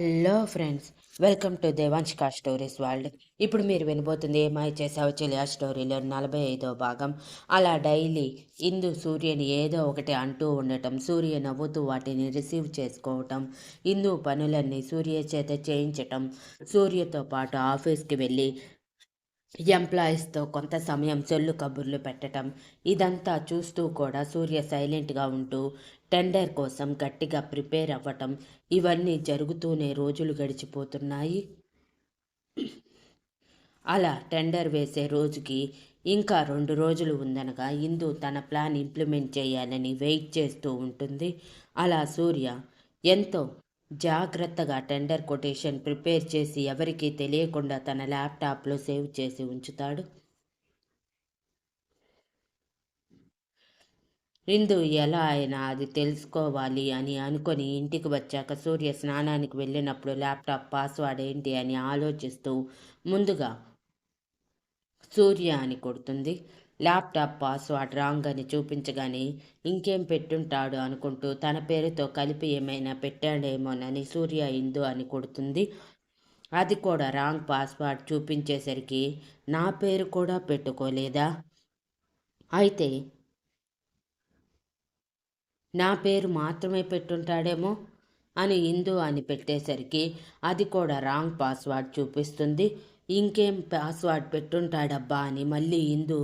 Hello friends welcome to Devanshika stories world ఇప్పుడు మీరు వినబోతుంది ఏమై చేసావు చెలియా స్టోరీలో నలభై ఐదో భాగం. అలా డైలీ ఇందు సూర్యని ఏదో ఒకటి అంటూ ఉండటం సూర్య నవ్వుతూ వాటిని రిసీవ్ చేసుకోవటం ఇందు పనులన్నీ సూర్య చేత చేయించటం సూర్యతో పాటు ఆఫీస్కి వెళ్ళి ఎంప్లాయీస్తో కొంత సమయం చెల్లు కబుర్లు పెట్టడం ఇదంతా చూస్తూ కూడా సూర్య సైలెంట్గా ఉంటూ టెండర్ కోసం గట్టిగా ప్రిపేర్ అవ్వటం ఇవన్నీ జరుగుతూనే రోజులు గడిచిపోతున్నాయి. అలా టెండర్ వేసే రోజుకి ఇంకా రెండు రోజులు ఉందనగా ఇందు తన ప్లాన్ ఇంప్లిమెంట్ చేయాలని వెయిట్ చేస్తూ ఉంటుంది. అలా సూర్య ఎంతో జాగ్రత్తగా టెండర్ కొటేషన్ ప్రిపేర్ చేసి ఎవరికీ తెలియకుండా తన ల్యాప్టాప్లో సేవ్ చేసి ఉంచుతాడు. ఇందు ఎలా అయినా అది తెలుసుకోవాలి అని అనుకొని ఇంటికి వచ్చాక సూర్య స్నానానికి వెళ్ళినప్పుడు ల్యాప్టాప్ పాస్వర్డ్ ఏంటి అని ఆలోచిస్తూ ముందుగా సూర్య అని కొడుతుంది. ల్యాప్టాప్ పాస్వర్డ్ రాంగ్ అని చూపించగానే ఇంకేం పెట్టుంటాడు అనుకుంటూ తన పేరుతో కలిపి ఏమైనా పెట్టాడేమోనని సూర్య ఇందు అని కొడుతుంది. అది కూడా రాంగ్ పాస్వర్డ్ చూపించేసరికి నా పేరు కూడా పెట్టుకోలేదా? అయితే నా పేరు మాత్రమే పెట్టుంటాడేమో అని ఇందు అని పెట్టేసరికి అది కూడా రాంగ్ పాస్వర్డ్ చూపిస్తుంది. ఇంకేం పాస్వర్డ్ పెట్టుంటాడబ్బా అని మళ్ళీ ఇందు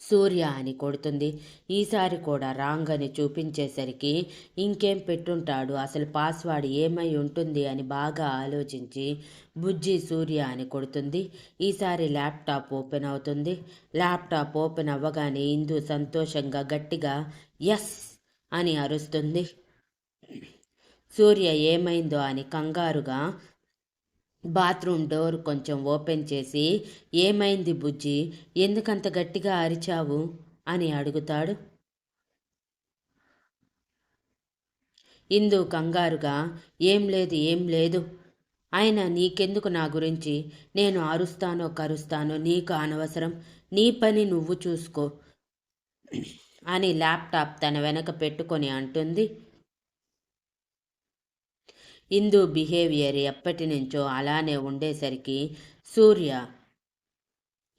సూర్య అని కొడుతుంది. ఈసారి కూడా రాంగ్ అని చూపించేసరికి ఇంకేం పెట్టుంటాడు? అసలు పాస్వర్డ్ ఏమై ఉంటుంది అని బాగా ఆలోచించి బుజ్జి సూర్య అని కొడుతుంది. ఈసారి ల్యాప్టాప్ ఓపెన్ అవుతుంది. ల్యాప్టాప్ ఓపెన్ అవ్వగానే ఇందు సంతోషంగా గట్టిగా ఎస్ అని అరుస్తుంది. సూర్య ఏమైందో అని కంగారుగా బాత్రూమ్ డోర్ కొంచెం ఓపెన్ చేసి ఏమైంది బుజ్జి? ఎందుకంత గట్టిగా అరిచావు? అని అడుగుతాడు. ఇందు కంగారుగా ఏం లేదు ఏం లేదు. అయినా నీకెందుకు నా గురించి? నేను అరుస్తానో కరుస్తానో నీకు అనవసరం. నీ పని నువ్వు చూసుకో అని ల్యాప్టాప్ తన వెనక పెట్టుకొని అంటుంది. ఇందు బిహేవియర్ ఎప్పటి నుంచో అలానే ఉండేసరికి సూర్య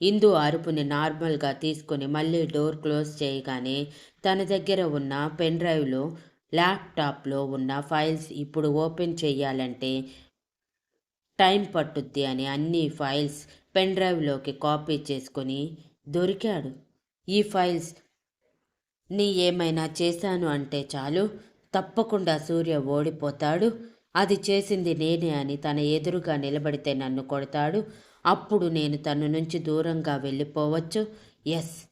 ఇందు అరుపుని నార్మల్గా తీసుకుని మళ్ళీ డోర్ క్లోజ్ చేయగానే తన దగ్గర ఉన్న పెన్ డ్రైవ్లో ల్యాప్టాప్లో ఉన్న ఫైల్స్ ఇప్పుడు ఓపెన్ చేయాలంటే టైం పట్టుద్ది అని అన్ని ఫైల్స్ పెన్ డ్రైవ్లోకి కాపీ చేసుకొని దొరికాడు. ఈ ఫైల్స్ నీ ఏమైనా చేశాను అంటే చాలు తప్పకుండా సూర్య ఓడిపోతాడు. అది చేసింది నేనే అని తన ఎదురుగా నిలబడితే నన్ను కొడతాడు. అప్పుడు నేను తన నుంచి దూరంగా వెళ్ళిపోవచ్చు. ఎస్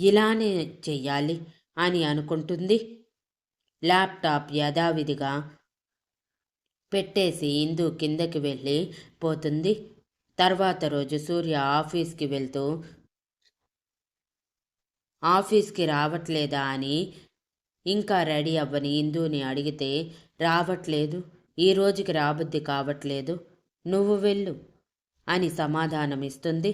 ఇలానే చెయ్యాలి అని అనుకుంటుంది. ల్యాప్టాప్ యథావిధిగా పెట్టేసి ఇందు కిందకి వెళ్ళి పోతుంది. తర్వాత రోజు సూర్య ఆఫీస్కి వెళ్తూ ఆఫీస్కి రావట్లేదా? అని ఇంకా రెడీ అవ్వని ఇందుని అడిగితే రావట్లేదు. ఈ రోజుకి రాబుద్ది కావట్లేదు. నువ్వు వెళ్ళు అని సమాధానమిస్తుంది.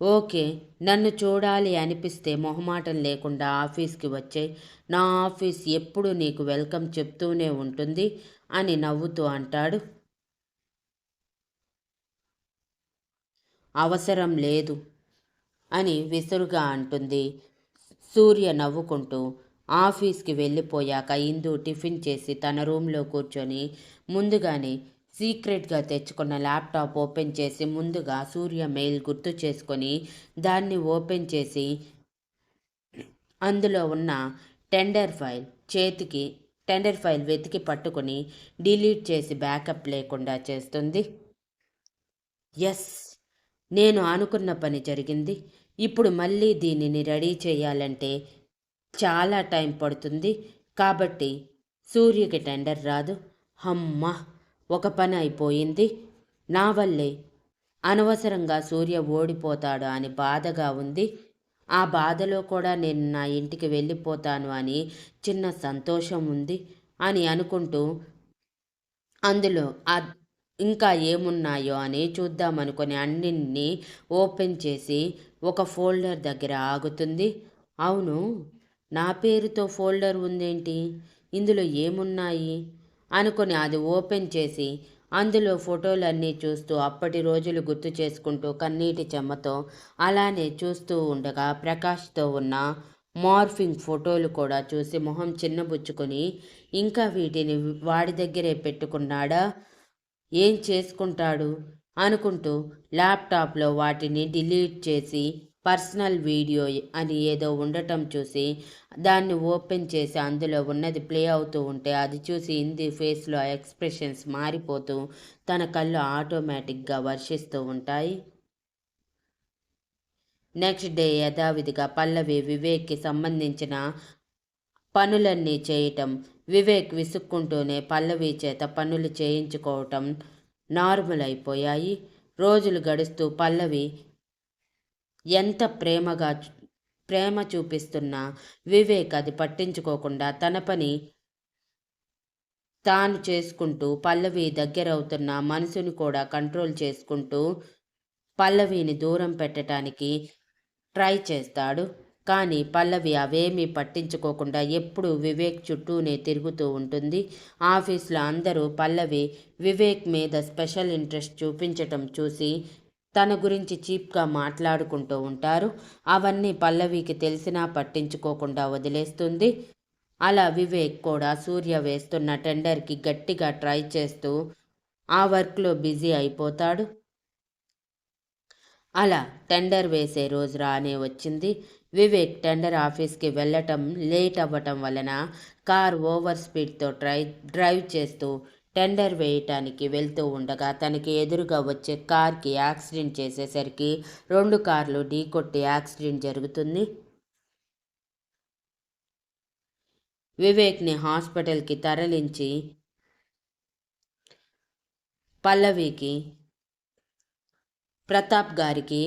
ఓకే నన్ను చూడాలి అనిపిస్తే మొహమాటం లేకుండా ఆఫీస్కి వచ్చే నా ఆఫీస్ ఎప్పుడు నీకు వెల్కమ్ చెప్తూనే ఉంటుంది అని నవ్వుతూ అంటాడు. అవసరం లేదు అని విసురుగా అంటుంది. సూర్య నవ్వుకుంటూ ఆఫీస్కి వెళ్ళిపోయాక ఇందు టిఫిన్ చేసి తన రూమ్లో కూర్చొని ముందుగానే సీక్రెట్గా తెచ్చుకున్న ల్యాప్టాప్ ఓపెన్ చేసి ముందుగా సూర్య మెయిల్ గుర్తు చేసుకొని దాన్ని ఓపెన్ చేసి అందులో ఉన్న టెండర్ ఫైల్ చేతికి టెండర్ ఫైల్ వెతికి పట్టుకొని డిలీట్ చేసి బ్యాకప్ లేకుండా చేస్తుంది. ఎస్ నేను అనుకున్న పని జరిగింది. ఇప్పుడు మళ్ళీ దీనిని రెడీ చేయాలంటే చాలా టైం పడుతుంది. కాబట్టి సూర్యకి టెండర్ రాదు. అమ్మ ఒక పని అయిపోయింది. నా వల్లే. అనవసరంగా సూర్య ఓడిపోతాడు అని బాధగా ఉంది. ఆ బాధలో కూడా నేను నా ఇంటికి వెళ్ళిపోతాను అని చిన్న సంతోషం ఉంది అని అనుకుంటూ అందులో ఇంకా ఏమున్నాయో అని చూద్దామనుకుని అన్నింటినీ ఓపెన్ చేసి ఒక ఫోల్డర్ దగ్గర ఆగుతుంది. అవును నా పేరుతో ఫోల్డర్ ఉందేంటి? ఇందులో ఏమున్నాయి? అనుకుని అది ఓపెన్ చేసి అందులో ఫోటోలన్నీ చూస్తూ అప్పటి రోజులు గుర్తు చేసుకుంటూ కన్నీటి చెమ్మతో అలానే చూస్తూ ఉండగా ప్రకాష్తో ఉన్న మార్ఫింగ్ ఫోటోలు కూడా చూసి మొహం చిన్నబుచ్చుకొని ఇంకా వీటిని వాడి దగ్గరే పెట్టుకున్నాడా? ఏం చేసుకుంటాడు? అనుకుంటూ ల్యాప్టాప్లో వాటిని డిలీట్ చేసి పర్సనల్ వీడియో అని ఏదో ఉండటం చూసి దాన్ని ఓపెన్ చేసి అందులో ఉన్నది ప్లే అవుతూ ఉంటే అది చూసి హిందీ ఫేస్లో ఎక్స్ప్రెషన్స్ మారిపోతూ తన కళ్ళు ఆటోమేటిక్గా వర్షిస్తూ ఉంటాయి. నెక్స్ట్ డే యథావిధిగా పల్లవి వివేక్కి సంబంధించిన పనులన్నీ చేయటం వివేక్ విసుక్కుంటూనే పల్లవి చేత పనులు చేయించుకోవటం నార్మల్ అయిపోయాయి. రోజులు గడుస్తూ పల్లవి ఎంత ప్రేమగా ప్రేమ చూపిస్తున్నా వివేక్ అది పట్టించుకోకుండా తన పని తాను చేసుకుంటూ పల్లవి దగ్గరవుతున్న మనసుని కూడా కంట్రోల్ చేసుకుంటూ పల్లవిని దూరం పెట్టడానికి ట్రై చేస్తాడు. కానీ పల్లవి అవేమీ పట్టించుకోకుండా ఎప్పుడు వివేక్ చుట్టూనే తిరుగుతూ ఉంటుంది. ఆఫీస్లో అందరూ పల్లవి వివేక్ మీద స్పెషల్ ఇంట్రెస్ట్ చూపించటం చూసి తన గురించి చీప్గా మాట్లాడుకుంటూ ఉంటారు. అవన్నీ పల్లవికి తెలిసినా పట్టించుకోకుండా వదిలేస్తుంది. అలా వివేక్ కూడా సూర్య వేస్తున్న టెండర్కి గట్టిగా ట్రై చేస్తూ ఆ వర్క్లో బిజీ అయిపోతాడు. అలా టెండర్ వేసే రోజు రానే వచ్చింది. వివేక్ టెండర్ ఆఫీస్కి వెళ్ళటం లేట్ అవ్వటం వలన కార్ ఓవర్ స్పీడ్తో డ్రై డ్రైవ్ చేస్తూ టెండర్ వేయటానికి వెళ్తూ ఉండగా తనకి ఎదురుగా వచ్చే కార్కి యాక్సిడెంట్ చేసేసరికి రెండు కార్లు ఢీకొట్టి యాక్సిడెంట్ జరుగుతుంది. వివేక్ని హాస్పిటల్కి తరలించి పల్లవికి ప్రతాప్ గారికి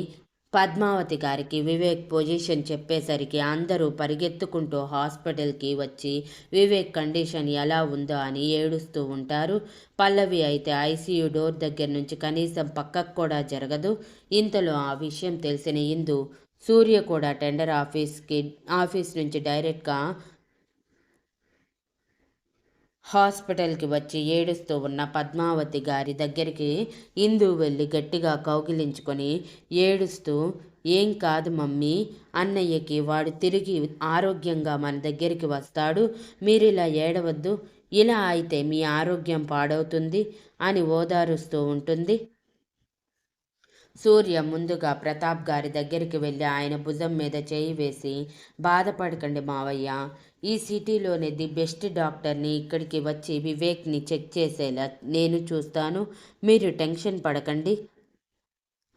పద్మావతి గారికి వివేక్ పొజిషన్ చెప్పేసరికి అందరూ పరిగెత్తుకుంటూ హాస్పిటల్కి వచ్చి వివేక్ కండిషన్ ఎలా ఉందో అని ఏడుస్తూ ఉంటారు. పల్లవి అయితే ఐసీయూ డోర్ దగ్గర నుంచి కనీసం పక్కకు కూడా జరగదు. ఇంతలో ఆ విషయం తెలిసిన ఇందు సూర్య కూడా టెండర్ ఆఫీస్కి ఆఫీస్ నుంచి డైరెక్ట్గా హాస్పిటల్కి వచ్చి ఏడుస్తూ ఉన్న పద్మావతి గారి దగ్గరికి ఇందు వెళ్ళి గట్టిగా కౌగిలించుకొని ఏడుస్తూ ఏం కాదు మమ్మీ అన్నయ్యకి వాడు తిరిగి ఆరోగ్యంగా మన దగ్గరికి వస్తాడు మీరు ఇలా ఏడవద్దు ఇలా అయితే మీ ఆరోగ్యం పాడవుతుంది అని ఓదారుస్తూ ఉంటుంది. సూర్య ముందుగా ప్రతాప్ గారి దగ్గరికి వెళ్ళి ఆయన భుజం మీద చేయి వేసి బాధపడకండి మావయ్య ఈ సిటీలోనే ది బెస్ట్ డాక్టర్ని ఇక్కడికి వచ్చి వివేక్ని చెక్ చేసేలా నేను చూస్తాను. మీరు టెన్షన్ పడకండి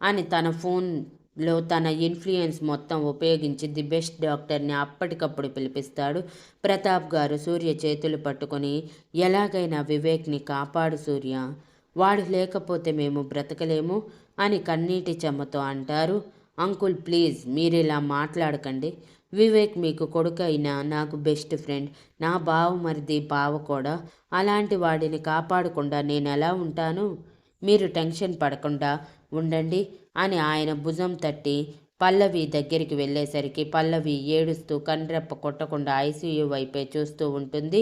అని తన ఫోన్లో తన ఇన్ఫ్లుయెన్స్ మొత్తం ఉపయోగించి ది బెస్ట్ డాక్టర్ని అప్పటికప్పుడు పిలిపిస్తాడు. ప్రతాప్ గారు సూర్య చేతులు పట్టుకొని ఎలాగైనా వివేక్ని కాపాడు సూర్య. వాడు లేకపోతే మేము బ్రతకలేము అని కన్నీటి చెమ్మతో అంటారు. అంకుల్ ప్లీజ్ మీరు ఇలా మాట్లాడకండి. వివేక్ మీకు కొడుకైనా నాకు బెస్ట్ ఫ్రెండ్. నా బావ మరిది బావ కూడా. అలాంటి వాడిని కాపాడకుండా నేను ఎలా ఉంటాను? మీరు టెన్షన్ పడకుండా ఉండండి అని ఆయన భుజం తట్టి పల్లవి దగ్గరికి వెళ్ళేసరికి పల్లవి ఏడుస్తూ కండ్రెప్ప కొట్టకుండా ఐసీయూ వైపే చూస్తూ ఉంటుంది.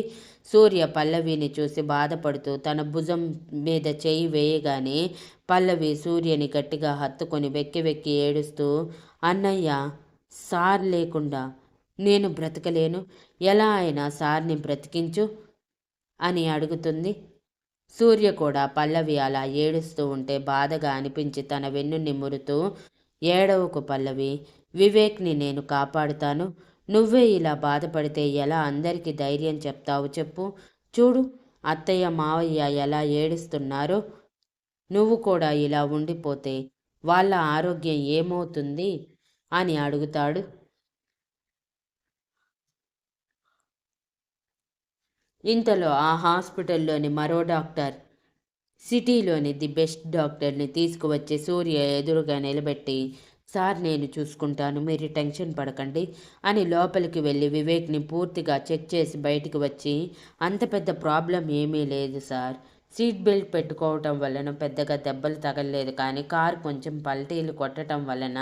సూర్య పల్లవిని చూసి బాధపడుతూ తన భుజం మీద చేయి వేయగానే పల్లవి సూర్యని గట్టిగా హత్తుకొని వెక్కి వెక్కి ఏడుస్తూ అన్నయ్య సార్ లేకుండా నేను బ్రతకలేను. ఎలా అయినా సార్ని బ్రతికించు అని అడుగుతుంది. సూర్య కూడా పల్లవి అలా ఏడుస్తూ ఉంటే బాధగా అనిపించి తన వెన్ను నిమురుతూ ఏడవకు పల్లవి వివేక్ని నేను కాపాడుతాను. నువ్వే ఇలా బాధపడితే ఎలా అందరికీ ధైర్యం చెప్తావు చెప్పు. చూడు అత్తయ్య మావయ్య ఎలా ఏడుస్తున్నారో. నువ్వు కూడా ఇలా ఉండిపోతే వాళ్ళ ఆరోగ్యం ఏమవుతుంది? అని అడుగుతాడు. ఇంతలో ఆ హాస్పిటల్లోని మరో డాక్టర్ సిటీలోని ది బెస్ట్ డాక్టర్ని తీసుకువచ్చి సూర్య ఎదురుగా నిలబెట్టి సార్ నేను చూసుకుంటాను మీరు టెన్షన్ పడకండి అని లోపలికి వెళ్ళి వివేక్ని పూర్తిగా చెక్ చేసి బయటికి వచ్చి అంత పెద్ద ప్రాబ్లం ఏమీ లేదు సార్ సీట్ బెల్ట్ పెట్టుకోవటం వలన పెద్దగా దెబ్బలు తగలలేదు. కానీ కారు కొంచెం పల్టీలు కొట్టడం వలన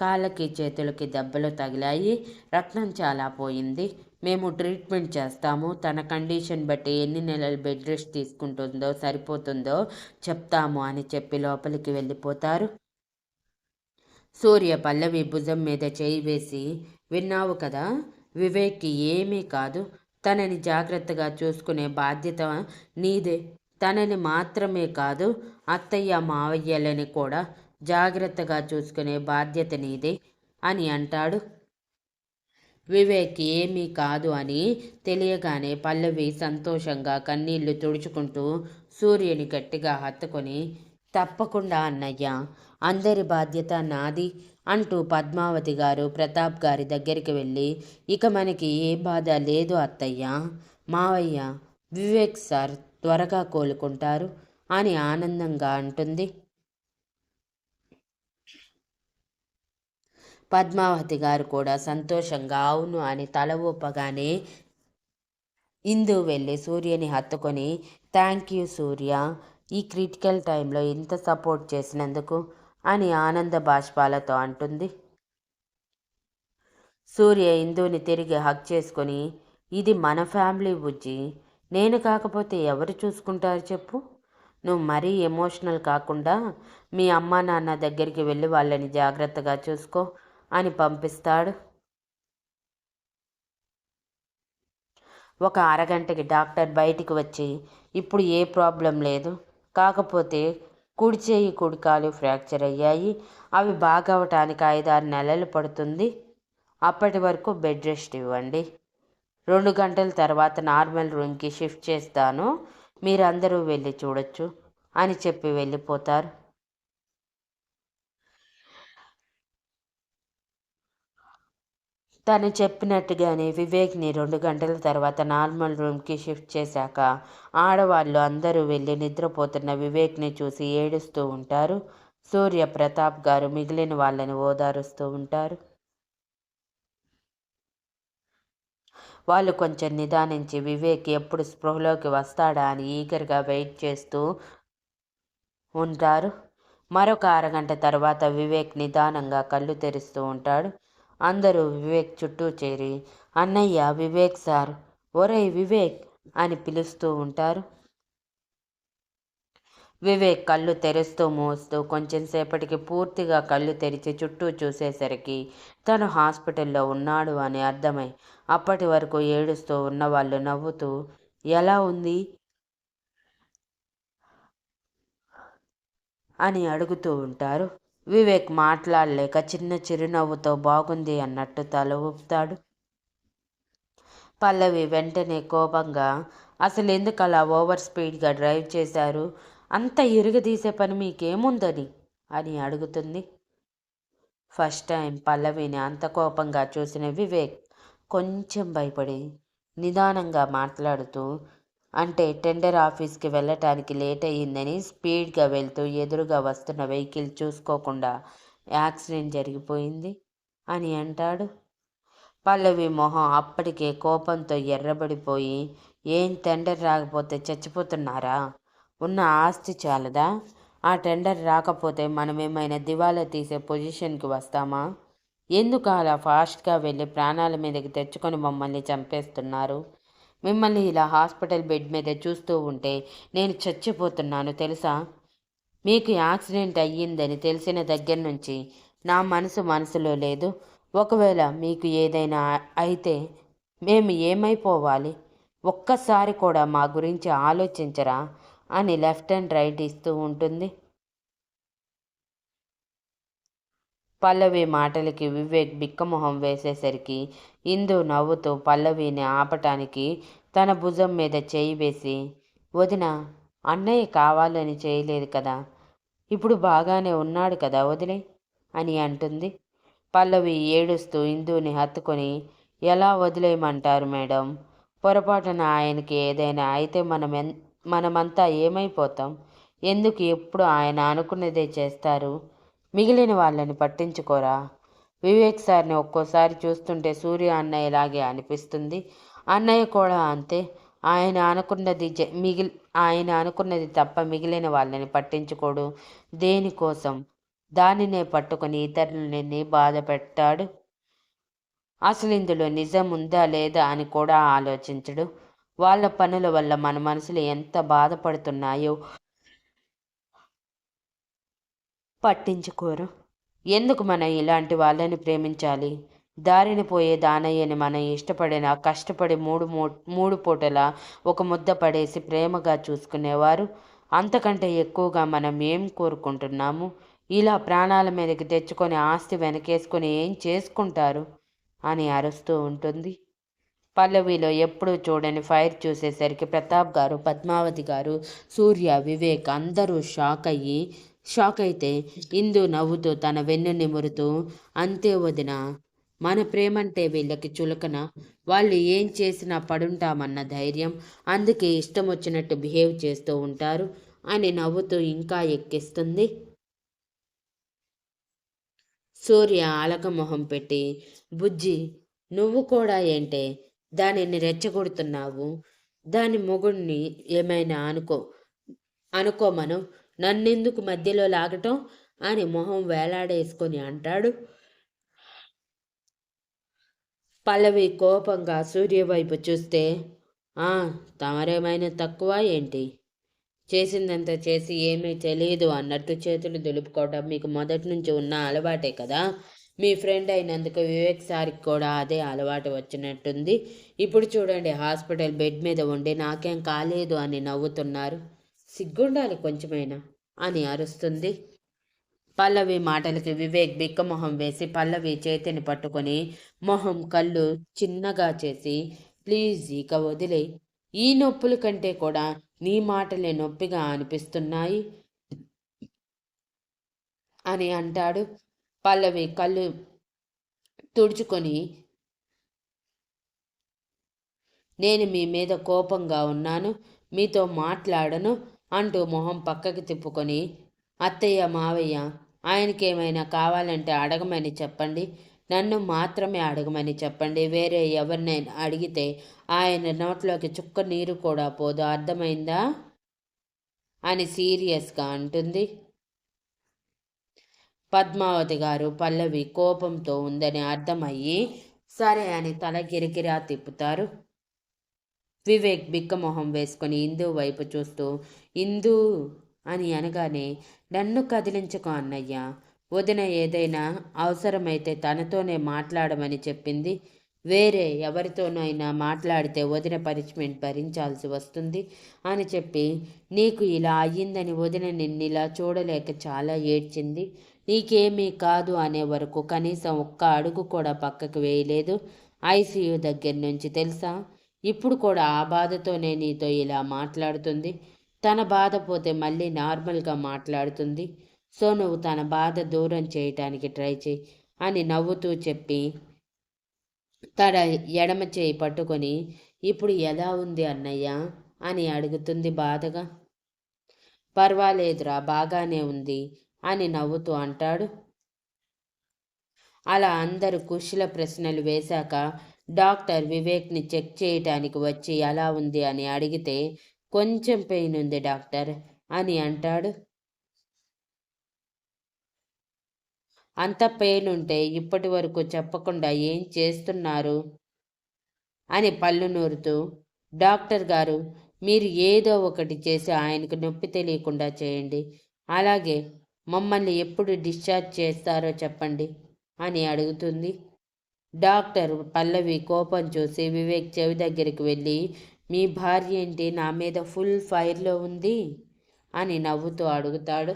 కాళ్ళకి చేతులకి దెబ్బలు తగిలాయి. రక్తం చాలా పోయింది. మేము ట్రీట్మెంట్ చేస్తాము. తన కండిషన్ బట్టి ఎన్ని నెలలు బెడ్ రెస్ట్ తీసుకుంటుందో సరిపోతుందో చెప్తాము అని చెప్పి లోపలికి వెళ్ళిపోతారు. సూర్య పల్లవి భుజం మీద చేయి వేసి విన్నావు కదా వివేక్కి ఏమీ కాదు. తనని జాగ్రత్తగా చూసుకునే బాధ్యత నీదే. తనని మాత్రమే కాదు అత్తయ్య మావయ్యలని కూడా జాగ్రత్తగా చూసుకునే బాధ్యత నీదే అని అంటాడు. వివేక్ ఏమీ కాదు అని తెలియగానే పల్లవి సంతోషంగా కన్నీళ్ళు తుడుచుకుంటూ సూర్యుని గట్టిగా హత్తుకొని తప్పకుండా అన్నయ్య అందరి బాధ్యత నాది అంటూ పద్మావతి గారు ప్రతాప్ గారి దగ్గరికి వెళ్ళి ఇక మనకి ఏ బాధ లేదు అత్తయ్య మావయ్య వివేక్ సార్ త్వరగా కోలుకుంటారు అని ఆనందంగా అంటుంది. పద్మావతి గారు కూడా సంతోషంగా అవును అని తల ఊపగానే ఇందు వెళ్ళి సూర్యని హత్తుకొని థ్యాంక్ యూ సూర్య ఈ క్రిటికల్ టైంలో ఇంత సపోర్ట్ చేసినందుకు అని ఆనంద బాష్పాలతో అంటుంది. సూర్య ఇందుని తిరిగి హక్ చేసుకొని ఇది మన ఫ్యామిలీ బుజ్జి నేను కాకపోతే ఎవరు చూసుకుంటారు చెప్పు? నువ్వు మరీ ఎమోషనల్ కాకుండా మీ అమ్మ నాన్న దగ్గరికి వెళ్ళి వాళ్ళని జాగ్రత్తగా చూసుకో అని పంపిస్తాడు. ఒక అరగంటకి డాక్టర్ బయటికి వచ్చి ఇప్పుడు ఏ ప్రాబ్లం లేదు. కాకపోతే కుడి చేయి కుడికాలు ఫ్రాక్చర్ అయ్యాయి. అవి బాగవటానికి ఐదారు నెలలు పడుతుంది. అప్పటి వరకు బెడ్ రెస్ట్ ఇవ్వండి. రెండు గంటల తర్వాత నార్మల్ రూమ్కి షిఫ్ట్ చేస్తాను. మీరందరూ వెళ్ళి చూడొచ్చు అని చెప్పి వెళ్ళిపోతారు. తను చెప్పినట్టుగానే వివేక్ని రెండు గంటల తర్వాత నార్మల్ రూమ్కి షిఫ్ట్ చేశాక ఆడవాళ్ళు అందరూ వెళ్ళి నిద్రపోతున్న వివేక్ని చూసి ఏడుస్తూ ఉంటారు. సూర్య ప్రతాప్ గారు మిగిలిన వాళ్ళని ఓదారుస్తూ ఉంటారు. వాళ్ళు కొంచెం నిదానించి వివేక్ ఎప్పుడు స్పృహలోకి వస్తాడా అని ఈగర్గా వెయిట్ చేస్తూ ఉంటారు. మరొక అరగంట తర్వాత వివేక్ నిదానంగా కళ్ళు తెరుస్తూ ఉంటాడు. అందరూ వివేక్ చుట్టూ చేరి అన్నయ్య వివేక్ సార్ ఒరే వివేక్ అని పిలుస్తూ ఉంటారు. వివేక్ కళ్ళు తెరుస్తూ మోస్తూ కొంచెం సేపటికి పూర్తిగా కళ్ళు తెరిచి చుట్టూ చూసేసరికి తను హాస్పిటల్లో ఉన్నాడు అని అర్థమై అప్పటి వరకు ఏడుస్తూ ఉన్న వాళ్ళు నవ్వుతూ ఎలా ఉంది అని అడుగుతూ ఉంటారు. వివేక్ మాట్లాడలేక చిన్న చిరునవ్వుతో బాగుంది అన్నట్టు తల ఊపుతాడు. పల్లవి వెంటనే కోపంగా అసలు ఎందుకు అలా ఓవర్ స్పీడ్గా డ్రైవ్ చేశారు? అంత ఇరుగదీసే పని మీకేముందని? అని అడుగుతుంది. ఫస్ట్ టైం పల్లవిని అంత కోపంగా చూసిన వివేక్ కొంచెం భయపడి నిదానంగా మాట్లాడుతూ అంటే టెండర్ ఆఫీస్కి వెళ్ళటానికి లేట్ అయ్యిందని స్పీడ్గా వెళ్తూ ఎదురుగా వస్తున్న వెహికల్ చూసుకోకుండా యాక్సిడెంట్ జరిగిపోయింది అని అంటాడు. పల్లవి మొహం అప్పటికే కోపంతో ఎర్రబడిపోయి ఏం టెండర్ రాకపోతే చచ్చిపోతున్నారా? ఉన్న ఆస్తి చాలదా? ఆ టెండర్ రాకపోతే మనం ఏమైనా దివాలా తీసే పొజిషన్కి వస్తామా? ఎందుకు అలా ఫాస్ట్గా వెళ్ళి ప్రాణాల మీదకి తెచ్చుకొని మమ్మల్ని చంపేస్తున్నారు? మిమ్మల్ని ఇలా హాస్పిటల్ బెడ్ మీద చూస్తూ ఉంటే నేను చచ్చిపోతున్నాను తెలుసా? మీకు యాక్సిడెంట్ అయ్యిందని తెలిసిన దగ్గర నుంచి నా మనసు మనసులో లేదు. ఒకవేళ మీకు ఏదైనా అయితే మేము ఏమైపోవాలి? ఒక్కసారి కూడా మా గురించి ఆలోచించరా? అని లెఫ్ట్ అండ్ రైట్ ఇస్తూ ఉంటుంది. పల్లవి మాటలకి వివేక్ బిక్కమొహం వేసేసరికి ఇందు నవ్వుతూ పల్లవిని ఆపటానికి తన భుజం మీద చేయి వేసి వదిన అన్నయ్య కావాలని చేయలేదు కదా. ఇప్పుడు బాగానే ఉన్నాడు కదా వదిలే అని అంటుంది. పల్లవి ఏడుస్తూ ఇందుని హత్తుకొని ఎలా వదిలేయమంటారు మేడం? పొరపాటున ఆయనకి ఏదైనా అయితే మనం మనమంతా ఏమైపోతాం? ఎందుకు ఎప్పుడు ఆయన అనుకున్నదే చేస్తారు? మిగిలిన వాళ్ళని పట్టించుకోరా? వివేక్ సార్ని ఒక్కోసారి చూస్తుంటే సూర్య అన్నయ్యలాగే అనిపిస్తుంది. అన్నయ్య కూడా అంతే. ఆయన అనుకున్నది మిగిలి ఆయన అనుకున్నది తప్ప మిగిలిన వాళ్ళని పట్టించుకోడు. దేనికోసం? దానినే పట్టుకొని ఇతరులని బాధ పెట్టాడు. అసలు ఇందులో నిజం ఉందా లేదా అని కూడా ఆలోచించడు. వాళ్ళ పనుల వల్ల మన మనసులు ఎంత బాధపడుతున్నాయో పట్టించుకోరు. ఎందుకు మనం ఇలాంటి వాళ్ళని ప్రేమించాలి? దారిని పోయే దానయ్యని మనం ఇష్టపడిన కష్టపడి మూడు మూడు పూటల ఒక ముద్ద పడేసి ప్రేమగా చూసుకునేవారు? అంతకంటే ఎక్కువగా మనం ఏం కోరుకుంటున్నాము? ఇలా ప్రాణాల మీదకి తెచ్చుకొని ఆస్తి వెనకేసుకొని ఏం చేసుకుంటారు? అని అరుస్తూ ఉంటుంది. పల్లవిలో ఎప్పుడూ చూడని ఫైర్ చూసేసరికి ప్రతాప్ గారు పద్మావతి గారు సూర్య వివేక్ అందరూ షాక్ అయ్యి షాక్ అయితే ఇందు నవ్వుతూ తన వెన్ను నిమురుతూ అంతే వదిన మన ప్రేమంటే వీళ్ళకి చులకన. వాళ్ళు ఏం చేసినా పడుంటామన్న ధైర్యం. అందుకే ఇష్టం వచ్చినట్టు బిహేవ్ చేస్తూ ఉంటారు అని నవ్వుతూ ఇంకా ఎక్కిస్తుంది. సూర్య అలకమొహం పెట్టి బుజ్జి నువ్వు కూడా ఏంటే? దానిని రెచ్చగొడుతున్నావు. దాని మొగుడిని ఏమైనా అనుకో అనుకోమను. నన్నెందుకు మధ్యలో లాగటం? అని మొహం వేలాడేసుకొని అంటాడు. పల్లవి కోపంగా సూర్య వైపు చూస్తే తమరేమైనా తక్కువ ఏంటి? చేసిందంతా చేసి ఏమీ తెలియదు అన్నట్టు చేతులు దులుపుకోవడం మీకు మొదటి నుంచి ఉన్న అలవాటే కదా? మీ ఫ్రెండ్ అయినందుకు వివేక్ సార్కి కూడా అదే అలవాటు వచ్చినట్టుంది. ఇప్పుడు చూడండి హాస్పిటల్ బెడ్ మీద ఉండి నాకేం కాలేదు అని నవ్వుతున్నారు. సిగ్గుండాలి కొంచెమైనా అని అరుస్తుంది. పల్లవి మాటలకి వివేక్ బిక్కమొహం వేసి పల్లవి చేతిని పట్టుకొని మొహం కళ్ళు చిన్నగా చేసి ప్లీజ్ ఇక వదిలే. ఈ నొప్పుల కంటే కూడా నీ మాటలే నొప్పిగా అనిపిస్తున్నాయి అని అంటాడు. పల్లవి కళ్ళు తుడుచుకొని నేను మీ మీద కోపంగా ఉన్నాను మీతో మాట్లాడను అంటూ మొహం పక్కకి తిప్పుకొని అత్తయ్య మావయ్య ఆయనకేమైనా కావాలంటే అడగమని చెప్పండి నన్ను మాత్రమే అడగమని చెప్పండి వేరే ఎవరినైనా అడిగితే ఆయన నోట్లోకి చుక్క నీరు కూడా పోదు అర్థమైందా? అని సీరియస్గా అంటుంది. పద్మావతి గారు పల్లవి కోపంతో ఉందని అర్థమయ్యి సరే అని తల గిరిగిరా తిప్పుతారు. వివేక్ బిక్కమొహం వేసుకొని ఇందు వైపు చూస్తూ ఇందు అని అనగానే నన్ను కదిలించుకో అన్నయ్య. వదిన ఏదైనా అవసరమైతే తనతోనే మాట్లాడమని చెప్పింది. వేరే ఎవరితోనైనా మాట్లాడితే వదిన పనిష్మెంట్ భరించాల్సి వస్తుంది అని చెప్పి నీకు ఇలా అయ్యిందని వదిన నిన్నిలా చూడలేక చాలా ఏడ్చింది. నీకేమీ కాదు అనే వరకు కనీసం ఒక్క అడుగు కూడా పక్కకు వేయలేదు. ఐసీయూ దగ్గర నుంచి తెలుసా? ఇప్పుడు కూడా ఆ బాధతోనే నీతో ఇలా మాట్లాడుతుంది. తన బాధ పోతే మళ్ళీ నార్మల్గా మాట్లాడుతుంది. సో నువ్వు తన బాధ దూరం చేయటానికి ట్రై చేయి అని నవ్వుతూ చెప్పి తన ఎడమ చేయి పట్టుకొని ఇప్పుడు ఎలా ఉంది అన్నయ్య? అని అడుగుతుంది బాధగా. పర్వాలేదురా బాగానే ఉంది. అని నవ్వుతూ అంటాడు. అలా అందరూ కుశల ప్రశ్నలు వేశాక డాక్టర్ వివేక్ని చెక్ చేయటానికి వచ్చి ఎలా ఉంది అని అడిగితే కొంచెం పెయిన్ ఉంది డాక్టర్ అని అంటాడు. అంత పెయిన్ ఉంటే ఇప్పటి వరకు చెప్పకుండా ఏం చేస్తున్నారు? అని పళ్ళు నూరుతూ డాక్టర్ గారు మీరు ఏదో ఒకటి చేసి ఆయనకు నొప్పి తెలియకుండా చేయండి. అలాగే మమ్మల్ని ఎప్పుడు డిశ్చార్జ్ చేస్తారో చెప్పండి అని అడుగుతుంది. డాక్టర్ పల్లవి కోపం చూసి వివేక్ చెవి దగ్గరికి వెళ్ళి మీ భార్య ఏంటి? నా మీద ఫుల్ ఫైర్లో ఉంది అని నవ్వుతూ అడుగుతాడు.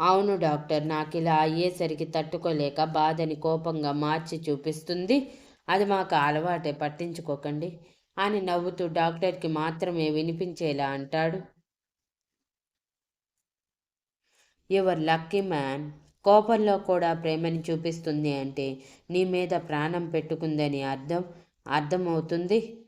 అవును డాక్టర్ నాకు ఇలా అయ్యేసరికి తట్టుకోలేక బాధని కోపంగా మార్చి చూపిస్తుంది. అది మాకు అలవాటే పట్టించుకోకండి అని నవ్వుతూ డాక్టర్కి మాత్రమే వినిపించేలా అంటాడు. యువర్ లక్కీ మ్యాన్ కోపంలో కూడా ప్రేమని చూపిస్తుంది అంటే నీ మీద ప్రాణం పెట్టుకుందని అర్థం అర్థమవుతుంది?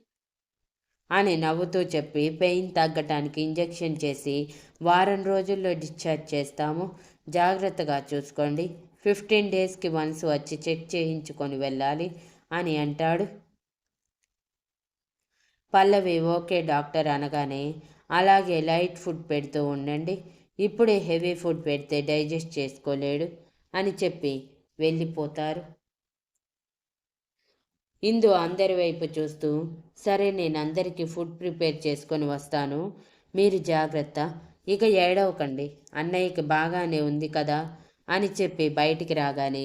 అని నవ్వుతూ చెప్పి పెయిన్ తగ్గటానికి ఇంజెక్షన్ చేసి వారం రోజుల్లో డిశ్చార్జ్ చేస్తాము. జాగ్రత్తగా చూసుకోండి. ఫిఫ్టీన్ డేస్కి వన్స్ వచ్చి చెక్ చేయించుకొని వెళ్ళాలి అని అంటాడు. పల్లవి ఓకే డాక్టర్ అనగానే అలాగే లైట్ ఫుడ్ పెడుతూ ఉండండి. ఇప్పుడే హెవీ ఫుడ్ పెడితే డైజెస్ట్ చేసుకోలేడు అని చెప్పి వెళ్ళిపోతారు. ఇందు అందరి వైపు చూస్తూ సరే నేను అందరికీ ఫుడ్ ప్రిపేర్ చేసుకొని వస్తాను మీరు జాగ్రత్త ఇక ఏడవకండి అన్నయ్యకి బాగానే ఉంది కదా అని చెప్పి బయటికి రాగానే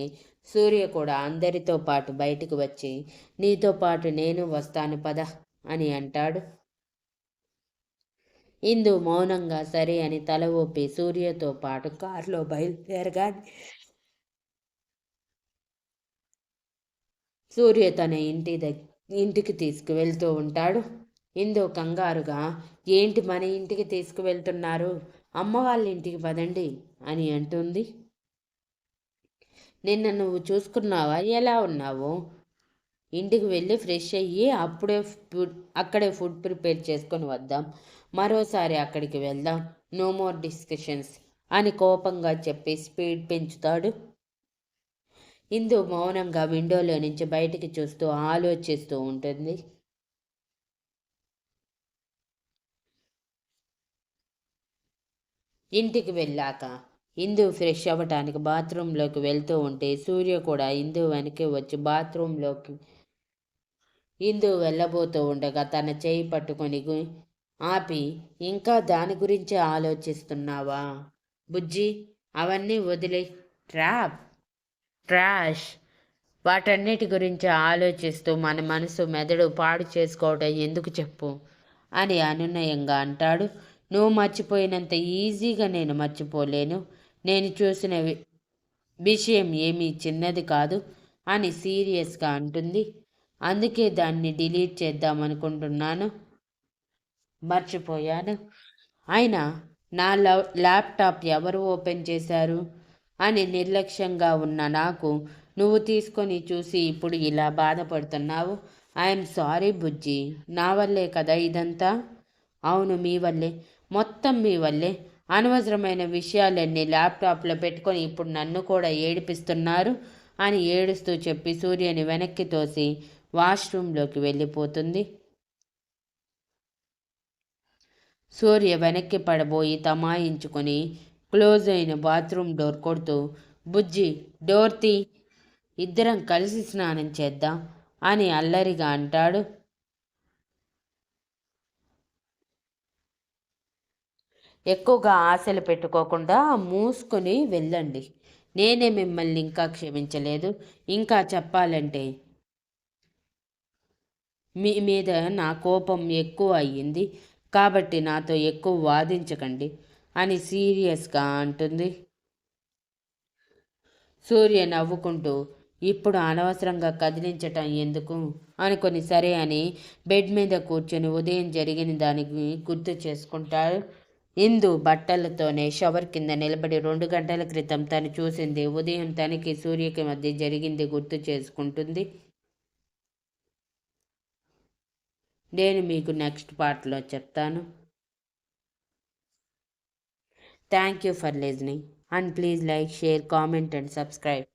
సూర్య కూడా అందరితో పాటు బయటికి వచ్చి నీతో పాటు నేను వస్తాను పద అని అంటాడు. ఇందు మౌనంగా సరే అని తల ఊపి సూర్యతో పాటు కారులో బయలుదేరగా సూర్య తన ఇంటి దగ్గర ఇంటికి తీసుకువెళ్తూ ఉంటాడు. ఇందు కంగారుగా ఏంటి మన ఇంటికి తీసుకువెళ్తున్నారు? అమ్మ వాళ్ళ ఇంటికి పదండి అని అంటుంది. నిన్న నువ్వు చూసుకున్నావా? ఎలా ఉన్నావు? ఇంటికి వెళ్ళి ఫ్రెష్ అయ్యి అప్పుడే ఫుడ్ అక్కడే ఫుడ్ ప్రిపేర్ చేసుకొని వద్దాం. మరోసారి అక్కడికి వెళ్దాం. నో మోర్ డిస్కషన్స్ అని కోపంగా చెప్పి స్పీడ్ పెంచుతాడు. ఇందు మౌనంగా విండోలో నుంచి బయటికి చూస్తూ ఆలోచిస్తూ ఉంటుంది. ఇంటికి వెళ్ళాక ఇందు ఫ్రెష్ అవ్వటానికి బాత్రూంలోకి వెళ్తూ ఉంటే సూర్య కూడా ఇందు వెనక్కి వచ్చి బాత్రూంలోకి ఇందు వెళ్ళబోతూ ఉండగా తన చేయి పట్టుకొని ఆపి ఇంకా దాని గురించి ఆలోచిస్తున్నావా? బుజ్జి అవన్నీ వదిలే. ట్రాప్. ట్రాష్. వాటన్నిటి గురించి ఆలోచిస్తూ మన మనసు మెదడు పాడు చేసుకోవటం ఎందుకు చెప్పు? అని అనునయంగా అంటాడు. నువ్వు మర్చిపోయినంత ఈజీగా నేను మర్చిపోలేను. నేను చూసిన విషయం ఏమీ చిన్నది కాదు అని సీరియస్గా అంటుంది. అందుకే దాన్ని డిలీట్ చేద్దామనుకుంటున్నాను మర్చిపోయాను. ఆయన నా ల్యాప్టాప్ ఎవరు ఓపెన్ చేశారు? అని నిర్లక్ష్యంగా ఉన్న నాకు నువ్వు తీసుకొని చూసి ఇప్పుడు ఇలా బాధపడుతున్నావు? ఐఎమ్ సారీ బుజ్జి. నా వల్లే కదా ఇదంతా? అవును మీ వల్లే. మొత్తం మీ వల్లే. అనవసరమైన విషయాలన్నీ ల్యాప్టాప్లో పెట్టుకొని ఇప్పుడు నన్ను కూడా ఏడిపిస్తున్నారు? అని ఏడుస్తూ చెప్పి సూర్యని వెనక్కి తోసి వాష్రూమ్లోకి వెళ్ళిపోతుంది. సూర్య వెనక్కి పడబోయి తమాయించుకొని క్లోజ్ అయిన బాత్రూమ్ డోర్ కొడుతూ బుజ్జి డోర్ తీ ఇద్దరం కలిసి స్నానం చేద్దాం అని అల్లరిగా అంటాడు. ఎక్కువగా ఆశలు పెట్టుకోకుండా మూసుకొని వెళ్ళండి. నేనే మిమ్మల్ని ఇంకా క్షమించలేదు. ఇంకా చెప్పాలంటే మీ మీద నా కోపం ఎక్కువ అయ్యింది. కాబట్టి నాతో ఎక్కువ వాదించకండి అని సీరియస్గా అంటుంది. సూర్య నవ్వుకుంటూ ఇప్పుడు అనవసరంగా కదిలించటం ఎందుకు అనుకొని సరే అని బెడ్ మీద కూర్చొని ఉదయం జరిగిన దానికి గుర్తు చేసుకుంటారు. ఇందు బట్టలతోనే షవర్ కింద నిలబడి రెండు గంటల క్రితం తను చూసింది ఉదయం తనకి సూర్యకి మధ్య జరిగింది గుర్తు చేసుకుంటుంది. నేను మీకు నెక్స్ట్ పార్ట్లో చెప్తాను. Thank you for listening and please like share comment and subscribe